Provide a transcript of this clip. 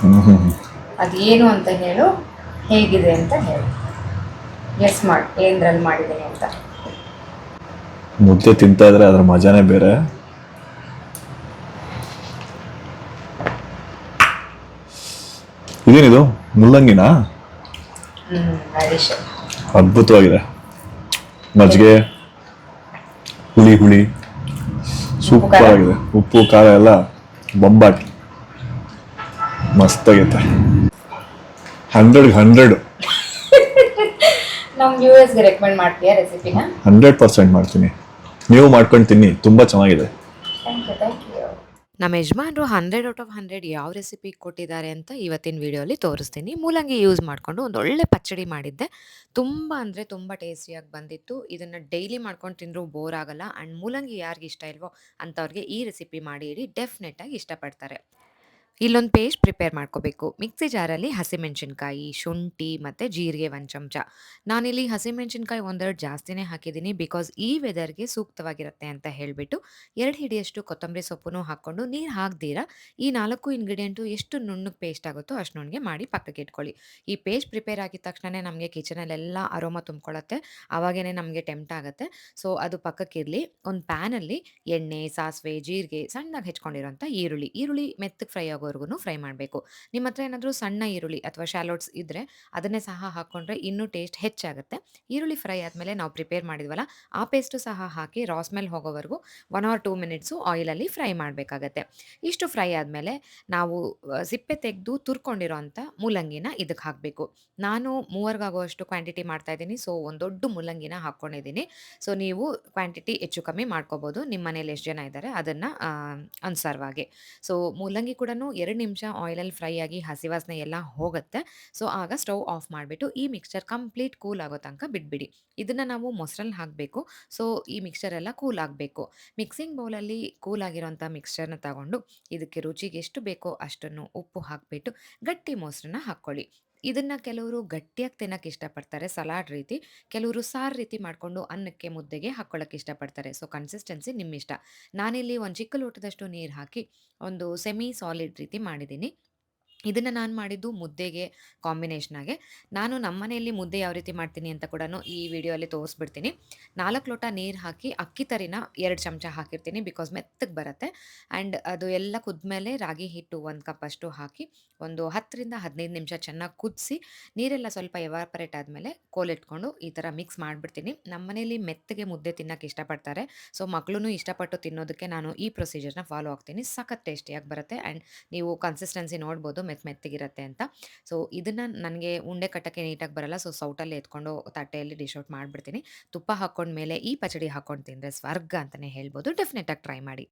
ಹ್ಮ್ ಹ್ಮ್ ಹ್ಮ್. ಅದೇನು ಅಂತ ಹೇಳು ಹೇಗಿದೆ ಅಂತ ಹೇಳು. ಎಸ್ ಮಾಡಿ ಏನ್ರಲ್ಲಿ ಮಾಡಿದ್ದೀನಿ ಅಂತ. ಮುದ್ದೆ ತಿಂತಾ ಇದ್ರೆ ಅದ್ರ ಮಜಾನೇ ಬೇರೆ. ಇದೇನಿದು? ಮುಲ್ಲಂಗಿನಾ? ಅದ್ಭುತವಾಗಿದೆ. ಮಜ್ಜಿಗೆ ಹುಳಿ ಹುಳಿ. ಸೂಪರ್ ಆಗಿದೆ ಉಪ್ಪು ಖಾರ ಎಲ್ಲ ಬೊಂಬಾಟ್. ಮಸ್ತಾಗೈತೆ. Hundred hundred. ನಮ್ಮ ವ್ಯೂವರ್ಸ್ಗೆ ರೆಕಮೆಂಡ್ ಮಾಡ್ತೀಯಾ ರೆಸಿಪಿನ ಹಂಡ್ರೆಡ್ ಪರ್ಸೆಂಟ್ ಮಾಡ್ತೀನಿ. ನೀವು ಮಾಡ್ಕೊಂಡು ತಿನ್ನಿ ತುಂಬಾ ಚೆನ್ನಾಗಿದೆ. ನಮ್ಮ ಯಜಮಾನರು ಹಂಡ್ರೆಡ್ ಔಟ್ ಆಫ್ ಹಂಡ್ರೆಡ್ ಯಾವ ರೆಸಿಪಿ ಕೊಟ್ಟಿದ್ದಾರೆ ಅಂತ ಇವತ್ತಿನ ವಿಡಿಯೋಲಿ ತೋರಿಸ್ತೀನಿ. ಮೂಲಂಗಿ ಯೂಸ್ ಮಾಡಿಕೊಂಡು ಒಂದು ಒಳ್ಳೆ ಪಚ್ಚಡಿ ಮಾಡಿದ್ದೆ. ತುಂಬ ಅಂದರೆ ತುಂಬ ಟೇಸ್ಟಿಯಾಗಿ ಬಂದಿತ್ತು. ಇದನ್ನು ಡೈಲಿ ಮಾಡ್ಕೊಂಡು ತಿಂದರೂ ಬೋರ್ ಆಗಲ್ಲ. ಆ್ಯಂಡ್ ಮೂಲಂಗಿ ಯಾರಿಗೆ ಇಷ್ಟ ಇಲ್ವೋ ಅಂಥವ್ರಿಗೆ ಈ ರೆಸಿಪಿ ಮಾಡಿ ಇಡಿ. ಡೆಫಿನೆಟಾಗಿ ಇಷ್ಟಪಡ್ತಾರೆ. ಇಲ್ಲೊಂದು ಪೇಸ್ಟ್ ಪ್ರಿಪೇರ್ ಮಾಡ್ಕೋಬೇಕು. ಮಿಕ್ಸಿ ಜಾರಲ್ಲಿ ಹಸಿಮೆಣಸಿನ್ಕಾಯಿ, ಶುಂಠಿ ಮತ್ತು ಜೀರಿಗೆ ಒಂದು ಚಮಚ. ನಾನಿಲ್ಲಿ ಹಸಿಮೆಣಸಿನ್ಕಾಯಿ ಒಂದೆರಡು ಜಾಸ್ತಿನೇ ಹಾಕಿದ್ದೀನಿ ಬಿಕಾಸ್ ಈ ವೆದರ್ಗೆ ಸೂಕ್ತವಾಗಿರುತ್ತೆ ಅಂತ ಹೇಳಿಬಿಟ್ಟು ಎರಡು ಹಿಡಿಯಷ್ಟು ಕೊತ್ತಂಬರಿ ಸೊಪ್ಪನ್ನು ಹಾಕ್ಕೊಂಡು ನೀರು ಹಾಕ್ದಿರ, ಈ ನಾಲ್ಕು ಇಂಗ್ರೀಡಿಯೆಂಟು ಎಷ್ಟು ನುಣ್ಣಗೆ ಪೇಸ್ಟ್ ಆಗುತ್ತೋ ಅಷ್ಟು ನುಣ್ಣಗೆ ಮಾಡಿ ಪಕ್ಕಕ್ಕೆ ಇಟ್ಕೊಳ್ಳಿ. ಈ ಪೇಸ್ಟ್ ಪ್ರಿಪೇರ್ ಆಗಿದ ತಕ್ಷಣ ನಮಗೆ ಕಿಚನಲ್ಲೆಲ್ಲ ಅರೋಮ ತುಂಬ್ಕೊಳ್ಳುತ್ತೆ ಆವಾಗೇ ನಮಗೆ ಟೆಂಪ್ಟ್ ಆಗುತ್ತೆ. ಸೊ, ಅದು ಪಕ್ಕಕ್ಕಿರಲಿ ಒಂದು ಪ್ಯಾನಲ್ಲಿ ಎಣ್ಣೆ, ಸಾಸಿವೆ, ಜೀರಿಗೆ ಸಣ್ಣಗೆ ಹೆಚ್ಕೊಂಡಿರೋಂಥ ಈರುಳ್ಳಿ. ಈರುಳ್ಳಿ ಮೆತ್ತಗೆ ಫ್ರೈ ಆಗೋವರೆಗೂ ಫ್ರೈ ಮಾಡಬೇಕು. ನಿಮ್ಮ ಹತ್ರ ಏನಾದರೂ ಸಣ್ಣ ಈರುಳ್ಳಿ ಅಥವಾ ಶಾಲೋಟ್ಸ್ ಇದ್ದರೆ ಅದನ್ನೇ ಸಹ ಹಾಕ್ಕೊಂಡ್ರೆ ಇನ್ನೂ ಟೇಸ್ಟ್ ಹೆಚ್ಚಾಗುತ್ತೆ. ಈರುಳ್ಳಿ ಫ್ರೈ ಆದಮೇಲೆ ನಾವು ಪ್ರಿಪೇರ್ ಮಾಡಿದ್ವಲ್ಲ, ಆ ಪೇಸ್ಟು ಸಹ ಹಾಕಿ ರಾ ಸ್ಮೆಲ್ ಹೋಗೋವರೆಗೂ ಒನ್ ಆರ್ ಟೂ ಮಿನಿಟ್ಸು ಆಯಿಲಲ್ಲಿ ಫ್ರೈ ಮಾಡಬೇಕಾಗತ್ತೆ. ಇಷ್ಟು ಫ್ರೈ ಆದಮೇಲೆ ನಾವು ಸಿಪ್ಪೆ ತೆಗೆದು ತುರ್ಕೊಂಡಿರೋ ಅಂಥ ಮೂಲಂಗಿನ ಇದಕ್ಕೆ ಹಾಕಬೇಕು. ನಾನು ಮೂವರ್ಗಾಗುವಷ್ಟು ಕ್ವಾಂಟಿಟಿ ಮಾಡ್ತಾ ಇದ್ದೀನಿ ಸೊ ಒಂದು ದೊಡ್ಡ ಮೂಲಂಗಿನ ಹಾಕ್ಕೊಂಡಿದ್ದೀನಿ ಸೊ ನೀವು ಕ್ವಾಂಟಿಟಿ ಹೆಚ್ಚು ಕಮ್ಮಿ ಮಾಡ್ಕೋಬೋದು. ನಿಮ್ಮ ಮನೇಲಿ ಎಷ್ಟು ಜನ ಇದ್ದಾರೆ ಅದನ್ನು ಅನುಸಾರವಾಗಿ ಸೊ ಮೂಲಂಗಿ ಕೂಡ ಎರಡು ನಿಮಿಷ ಆಯಿಲಲ್ಲಿ ಫ್ರೈ ಆಗಿ ಹಸಿ ವಾಸನೆ ಎಲ್ಲ ಹೋಗುತ್ತೆ. ಸೊ, ಆಗ ಸ್ಟವ್ ಆಫ್ ಮಾಡಿಬಿಟ್ಟು ಈ ಮಿಕ್ಸ್ಚರ್ ಕಂಪ್ಲೀಟ್ ಕೂಲ್ ಆಗೋ ತನಕ ಬಿಟ್ಬಿಡಿ. ಇದನ್ನು ನಾವು ಮೊಸರಲ್ಲಿ ಹಾಕಬೇಕು. ಸೊ, ಈ ಮಿಕ್ಸ್ಚರ್ ಎಲ್ಲ ಕೂಲ್ ಆಗಬೇಕು. ಮಿಕ್ಸಿಂಗ್ ಬೌಲಲ್ಲಿ ಕೂಲ್ ಆಗಿರೋಂಥ ಮಿಕ್ಸ್ಚರ್ನ ತಗೊಂಡು ಇದಕ್ಕೆ ರುಚಿಗೆ ಎಷ್ಟು ಬೇಕೋ ಅಷ್ಟನ್ನು ಉಪ್ಪು ಹಾಕಿಬಿಟ್ಟು ಗಟ್ಟಿ ಮೊಸರನ್ನ ಹಾಕ್ಕೊಳ್ಳಿ. ಇದನ್ನು ಕೆಲವರು ಗಟ್ಟಿಯಾಗಿ ತಿನ್ನೋಕ್ಕೆ ಇಷ್ಟಪಡ್ತಾರೆ, ಸಲಾಡ್ ರೀತಿ. ಕೆಲವರು ಸಾರು ರೀತಿ ಮಾಡಿಕೊಂಡು ಅನ್ನಕ್ಕೆ ಮುದ್ದೆಗೆ ಹಾಕ್ಕೊಳ್ಳೋಕೆ ಇಷ್ಟಪಡ್ತಾರೆ. ಸೊ, ಕನ್ಸಿಸ್ಟೆನ್ಸಿ ನಿಮ್ಮಿಷ್ಟ. ನಾನಿಲ್ಲಿ ಒಂದು ಚಿಕ್ಕ ಲೋಟದಷ್ಟು ನೀರು ಹಾಕಿ, ಒಂದು ಸೆಮಿ ಸಾಲಿಡ್ ರೀತಿ ಮಾಡಿದ್ದೀನಿ ಇದನ್ನು ನಾನು ಮಾಡಿದ್ದು ಮುದ್ದೆಗೆ ಕಾಂಬಿನೇಷನಾಗೆ ನಾನು ನಮ್ಮ ಮನೆಯಲ್ಲಿ ಮುದ್ದೆ ಯಾವ ರೀತಿ ಮಾಡ್ತೀನಿ ಅಂತ ಕೂಡ ಈ ವಿಡಿಯೋಲಿ ತೋರಿಸ್ಬಿಡ್ತೀನಿ. ನಾಲ್ಕು ಲೋಟ ನೀರು ಹಾಕಿ ಅಕ್ಕಿ ತರಿನ ಎರಡು ಚಮಚ ಹಾಕಿರ್ತೀನಿ ಬಿಕಾಸ್ ಮೆತ್ತಗೆ ಬರುತ್ತೆ. ಆ್ಯಂಡ್ ಅದು ಎಲ್ಲ ಕುದ್ಮೇಲೆ ರಾಗಿ ಹಿಟ್ಟು ಒಂದು ಕಪ್ ಅಷ್ಟು ಹಾಕಿ ಒಂದು ಹತ್ತರಿಂದ ಹದಿನೈದು ನಿಮಿಷ ಚೆನ್ನಾಗಿ ಕುದಿಸಿ ನೀರೆಲ್ಲ ಸ್ವಲ್ಪ ಎವಾಪರೇಟ್ ಆದಮೇಲೆ ಕೋಲಿಟ್ಕೊಂಡು ಈ ಥರ ಮಿಕ್ಸ್ ಮಾಡಿಬಿಡ್ತೀನಿ. ನಮ್ಮ ಮನೆಯಲ್ಲಿ ಮೆತ್ತಗೆ ಮುದ್ದೆ ತಿನ್ನೋಕ್ಕೆ ಇಷ್ಟಪಡ್ತಾರೆ. ಸೊ ಮಕ್ಳೂ ಇಷ್ಟಪಟ್ಟು ತಿನ್ನೋದಕ್ಕೆ ನಾನು ಈ ಪ್ರೊಸೀಜರ್ನ ಫಾಲೋ ಆಗ್ತೀನಿ. ಸಖತ್ ಟೇಸ್ಟಿಯಾಗಿ ಬರುತ್ತೆ. ಆ್ಯಂಡ್ ನೀವು ಕನ್ಸಿಸ್ಟೆನ್ಸಿ ನೋಡ್ಬೋದು. ಮೆತ್ತ ಮೆತ್ತಗಿರುತ್ತೆ ಅಂತ. ಸೊ, ಇದನ್ನು ನನಗೆ ಉಂಡೆ ಕಟ್ಟೋಕ್ಕೆ ನೀಟಾಗಿ ಬರಲ್ಲ. ಸೊ, ಸೌಟಲ್ಲಿ ಎತ್ಕೊಂಡು ತಟ್ಟೆಯಲ್ಲಿ ಡಿಶ್ ಔಟ್ ಮಾಡಿಬಿಡ್ತೀನಿ. ತುಪ್ಪ ಹಾಕ್ಕೊಂಡ್ಮೇಲೆ ಈ ಪಚಡಿ ಹಾಕ್ಕೊಂಡು ತಿಂದರೆ ಸ್ವರ್ಗ ಅಂತಲೇ ಹೇಳ್ಬೋದು. ಡೆಫಿನೆಟಾಗಿ ಟ್ರೈ ಮಾಡಿ.